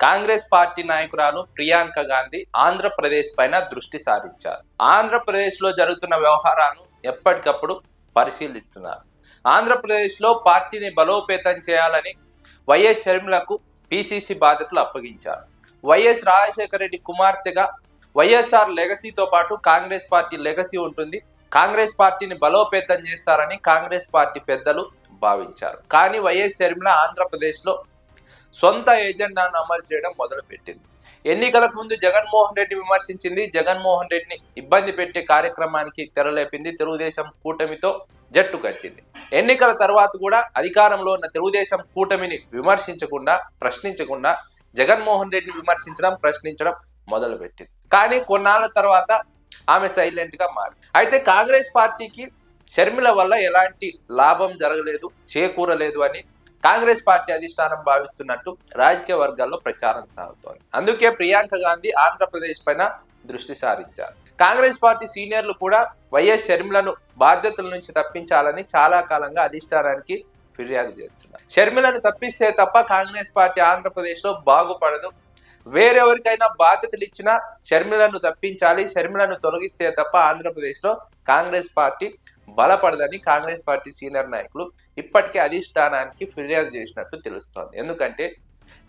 Congress party నాయకురాలు ప్రియాంక గాంధీ ఆంధ్రప్రదేశ్ పైన దృష్టి సారించారు. ఆంధ్రప్రదేశ్లో జరుగుతున్న వ్యవహారాలను ఎప్పటికప్పుడు పరిశీలిస్తున్నారు. ఆంధ్రప్రదేశ్లో పార్టీని బలోపేతం చేయాలని వైఎస్ షర్మిలకు పిసిసి బాధ్యతలు అప్పగించారు. వైఎస్ రాజశేఖర రెడ్డి కుమార్తెగా వైఎస్ఆర్ లెగసీతో పాటు కాంగ్రెస్ పార్టీ లెగసీ ఉంటుంది. కాంగ్రెస్ పార్టీని బలోపేతం చేస్తారని కాంగ్రెస్ పార్టీ పెద్దలు భావించారు. కానీ వైఎస్ షర్మిల ఆంధ్రప్రదేశ్లో సొంత ఎజెండాను అమలు చేయడం మొదలుపెట్టింది. ఎన్నికలకు ముందు జగన్మోహన్ రెడ్డి విమర్శించింది. జగన్మోహన్ రెడ్డిని ఇబ్బంది పెట్టే కార్యక్రమానికి తెరలేపింది. తెలుగుదేశం కూటమితో జట్టు కట్టింది. ఎన్నికల తర్వాత కూడా అధికారంలో ఉన్న తెలుగుదేశం కూటమిని విమర్శించకుండా ప్రశ్నించకుండా జగన్మోహన్ రెడ్డిని విమర్శించడం ప్రశ్నించడం మొదలుపెట్టింది. కానీ కొన్నాళ్ళ తర్వాత ఆమె సైలెంట్గా మారి అయితే కాంగ్రెస్ పార్టీకి షర్మిల వల్ల ఎలాంటి లాభం జరగలేదు చేకూరలేదు అని కాంగ్రెస్ పార్టీ అధిష్టానం భావిస్తున్నట్టు రాజకీయ వర్గాల్లో ప్రచారం సాగుతోంది. అందుకే ప్రియాంక గాంధీ ఆంధ్రప్రదేశ్ పైన దృష్టి సారించారు. కాంగ్రెస్ పార్టీ సీనియర్లు కూడా వైఎస్ షర్మిలను బాధ్యతల నుంచి తప్పించాలని చాలా కాలంగా అధిష్టానానికి ఫిర్యాదు చేస్తున్నారు. షర్మిలను తప్పిస్తే తప్ప కాంగ్రెస్ పార్టీ ఆంధ్రప్రదేశ్లో బాగుపడదు వేరెవరికైనా బాధ్యతలు ఇచ్చినా షర్మిలను తప్పించాలి షర్మిలను తొలగిస్తే తప్ప ఆంధ్రప్రదేశ్లో కాంగ్రెస్ పార్టీ బలపడదని కాంగ్రెస్ పార్టీ సీనియర్ నాయకులు ఇప్పటికే అధిష్టానానికి ఫిర్యాదు చేసినట్టు తెలుస్తోంది. ఎందుకంటే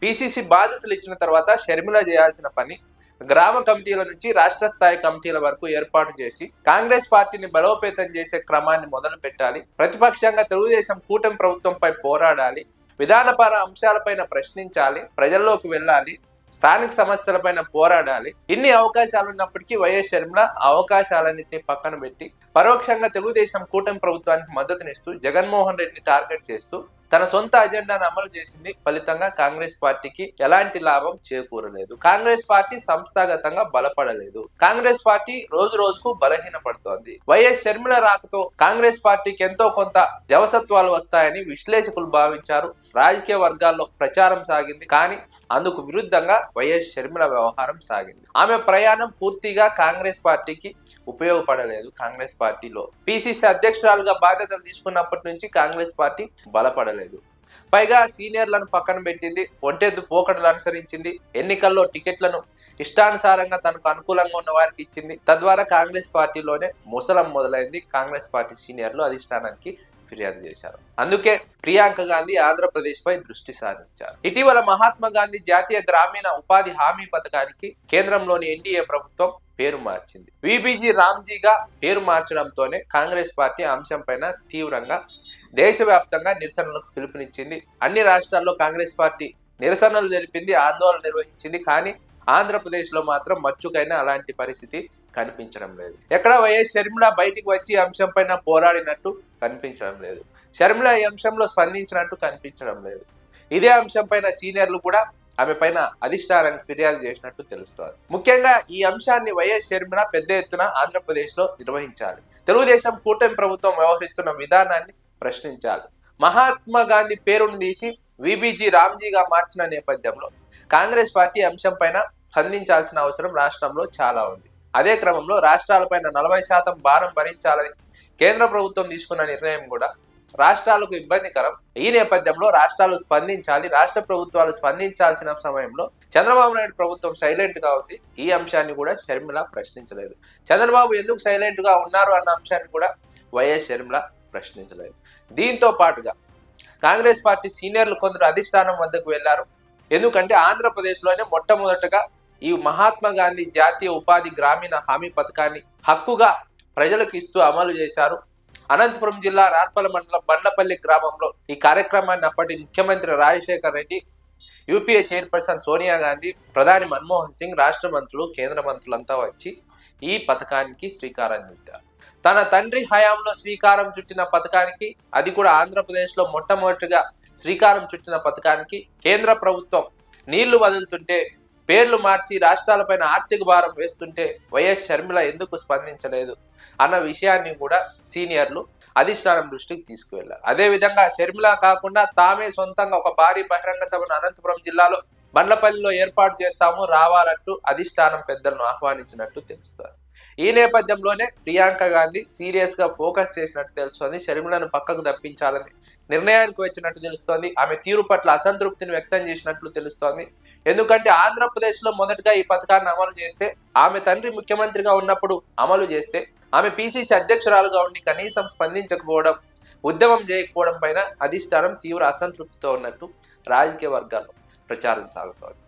పిసిసి బాధ్యతలు ఇచ్చిన తర్వాత షర్మిల చేయాల్సిన పని గ్రామ కమిటీల నుంచి రాష్ట్ర స్థాయి కమిటీల వరకు ఏర్పాటు చేసి కాంగ్రెస్ పార్టీని బలోపేతం చేసే క్రమాన్ని మొదలు పెట్టాలి. ప్రతిపక్షంగా తెలుగుదేశం కూటమి ప్రభుత్వంపై పోరాడాలి. విధానపర అంశాలపైన ప్రశ్నించాలి. ప్రజల్లోకి వెళ్ళాలి. స్థానిక సమస్యలపైన పోరాడాలి. ఇన్ని అవకాశాలు ఉన్నప్పటికీ వైఎస్ షర్మిల అవకాశాలన్నింటినీ పక్కన పెట్టి పరోక్షంగా తెలుగుదేశం కూటమి ప్రభుత్వానికి మద్దతునిస్తూ జగన్మోహన్ రెడ్డిని టార్గెట్ చేస్తూ తన సొంత అజెండాను అమలు చేసింది ఫలితంగా కాంగ్రెస్ పార్టీకి ఎలాంటి లాభం చేకూరలేదు. కాంగ్రెస్ పార్టీ సంస్థాగతంగా బలపడలేదు. కాంగ్రెస్ పార్టీ రోజు రోజుకు బలహీనపడుతోంది. వైఎస్ షర్మిల రాకతో కాంగ్రెస్ పార్టీకి ఎంతో కొంత జవసత్వాలు వస్తాయని విశ్లేషకులు భావించారు. రాజకీయ వర్గాల్లో ప్రచారం సాగింది కానీ అందుకు విరుద్ధంగా వైఎస్ షర్మిల వ్యవహారం సాగింది. ఆమె ప్రయాణం పూర్తిగా కాంగ్రెస్ పార్టీకి ఉపయోగపడలేదు. కాంగ్రెస్ పార్టీలో పిసిసి అధ్యక్షురాలుగా బాధ్యతలు తీసుకున్నప్పటి నుంచి కాంగ్రెస్ పార్టీ బలపడలేదు. పైగా సీనియర్లను పక్కన పెట్టింది ఒంటెద్దు పోకడలు అనుసరించింది ఎన్నికల్లో టికెట్లను ఇష్టానుసారంగా తనకు అనుకూలంగా ఉన్న వారికి ఇచ్చింది. తద్వారా కాంగ్రెస్ పార్టీలోనే ముసలం మొదలైంది. కాంగ్రెస్ పార్టీ సీనియర్లు అధిష్టానానికి ఫిర్యాదు చేశారు. అందుకే ప్రియాంక గాంధీ ఆంధ్రప్రదేశ్ పై దృష్టి సారించారు. ఇటీవల మహాత్మా గాంధీ జాతీయ గ్రామీణ ఉపాధి హామీ పథకానికి కేంద్రంలోని ఎన్డీఏ ప్రభుత్వం పేరు మార్చింది. విబిజి రామ్జీగా పేరు మార్చడంతోనే కాంగ్రెస్ పార్టీ అంశం పైన తీవ్రంగా దేశవ్యాప్తంగా నిరసనలకు పిలుపునిచ్చింది. అన్ని రాష్ట్రాల్లో కాంగ్రెస్ పార్టీ నిరసనలు జరిపింది ఆందోళన నిర్వహించింది. కానీ ఆంధ్రప్రదేశ్లో మాత్రం మచ్చుకైనా అలాంటి పరిస్థితి కనిపించడం లేదు. ఎక్కడ వైఎస్ షర్మిల బయటికి వచ్చి ఈ అంశం పైన పోరాడినట్టు కనిపించడం లేదు. షర్మిల ఈ అంశంలో స్పందించినట్టు కనిపించడం లేదు. ఇదే అంశం పైన సీనియర్లు కూడా ఆమె పైన అధిష్టానానికి ఫిర్యాదు చేసినట్టు తెలుస్తోంది. ముఖ్యంగా ఈ అంశాన్ని వైఎస్ షర్మిల పెద్ద ఎత్తున ఆంధ్రప్రదేశ్లో నిర్వహించాలి. తెలుగుదేశం కూటమి ప్రభుత్వం వ్యవహరిస్తున్న విధానాన్ని ప్రశ్నించాలి. మహాత్మా గాంధీ పేరును తీసి విబిజి రామ్జీగా మార్చిన నేపథ్యంలో కాంగ్రెస్ పార్టీ అంశం పైన స్పందించాల్సిన అవసరం రాష్ట్రంలో చాలా ఉంది. అదే క్రమంలో రాష్ట్రాలపైన నలభై శాతం భారం భరించాలని కేంద్ర ప్రభుత్వం తీసుకున్న నిర్ణయం కూడా రాష్ట్రాలకు ఇబ్బందికరం. ఈ నేపథ్యంలో రాష్ట్రాలు స్పందించాలి రాష్ట్ర ప్రభుత్వాలు స్పందించాల్సిన సమయంలో చంద్రబాబు నాయుడు ప్రభుత్వం సైలెంట్గా ఉంది. ఈ అంశాన్ని కూడా షర్మిల ప్రశ్నించలేదు. చంద్రబాబు ఎందుకు సైలెంట్గా ఉన్నారు అన్న అంశాన్ని కూడా వైఎస్ షర్మిల ప్రశ్నించలేదు. దీంతో పాటుగా కాంగ్రెస్ పార్టీ సీనియర్లు కొందరు అధిష్టానం వద్దకు వెళ్ళారు. ఎందుకంటే ఆంధ్రప్రదేశ్లోనే మొట్టమొదటగా ఈ మహాత్మా గాంధీ జాతీయ ఉపాధి గ్రామీణ హామీ పథకాన్ని హక్కుగా ప్రజలకు ఇస్తూ అమలు చేశారు. అనంతపురం జిల్లా రార్పల మండలం బండ్లపల్లి గ్రామంలో ఈ కార్యక్రమాన్ని అప్పటి ముఖ్యమంత్రి రాజశేఖర్ రెడ్డి యూపీఏ చైర్పర్సన్ సోనియా గాంధీ ప్రధాని మన్మోహన్ సింగ్ రాష్ట్ర మంత్రులు కేంద్ర మంత్రులంతా వచ్చి ఈ పథకానికి శ్రీకారం చుట్టారు. తన తండ్రి హయాంలో శ్రీకారం చుట్టిన పథకానికి అది కూడా ఆంధ్రప్రదేశ్లో మొట్టమొదటిగా శ్రీకారం చుట్టిన పథకానికి కేంద్ర ప్రభుత్వం నీళ్ళు వదులుతుంటే పేర్లు మార్చి రాష్ట్రాలపైన ఆర్థిక భారం వేస్తుంటే వైఎస్ షర్మిల ఎందుకు స్పందించలేదు అన్న విషయాన్ని కూడా సీనియర్లు అధిష్టానం దృష్టికి తీసుకువెళ్ళారు అదే విధంగా షర్మిల కాకుండా తామే సొంతంగా ఒక భారీ బహిరంగ సభను అనంతపురం జిల్లాలో బండ్లపల్లిలో ఏర్పాటు చేస్తాము రావాలంటూ అధిష్టానం పెద్దలను ఆహ్వానించినట్టు తెలుస్తారు ఈ నేపథ్యంలోనే ప్రియాంక గాంధీ సీరియస్గా ఫోకస్ చేసినట్టు తెలుస్తోంది. షర్మిలను పక్కకు తప్పించాలని నిర్ణయానికి వచ్చినట్టు తెలుస్తోంది. ఆమె తీరు పట్ల అసంతృప్తిని వ్యక్తం చేసినట్లు తెలుస్తోంది. ఎందుకంటే ఆంధ్రప్రదేశ్లో మొదటగా ఈ పథకాన్ని అమలు చేస్తే ఆమె తండ్రి ముఖ్యమంత్రిగా ఉన్నప్పుడు అమలు చేస్తే ఆమె పిసిసి అధ్యక్షురాలుగా ఉండి కనీసం స్పందించకపోవడం ఉద్యమం చేయకపోవడం పైన అధిష్టానం తీవ్ర అసంతృప్తితో ఉన్నట్టు రాజకీయ వర్గాల్లో ప్రచారం సాగుతోంది.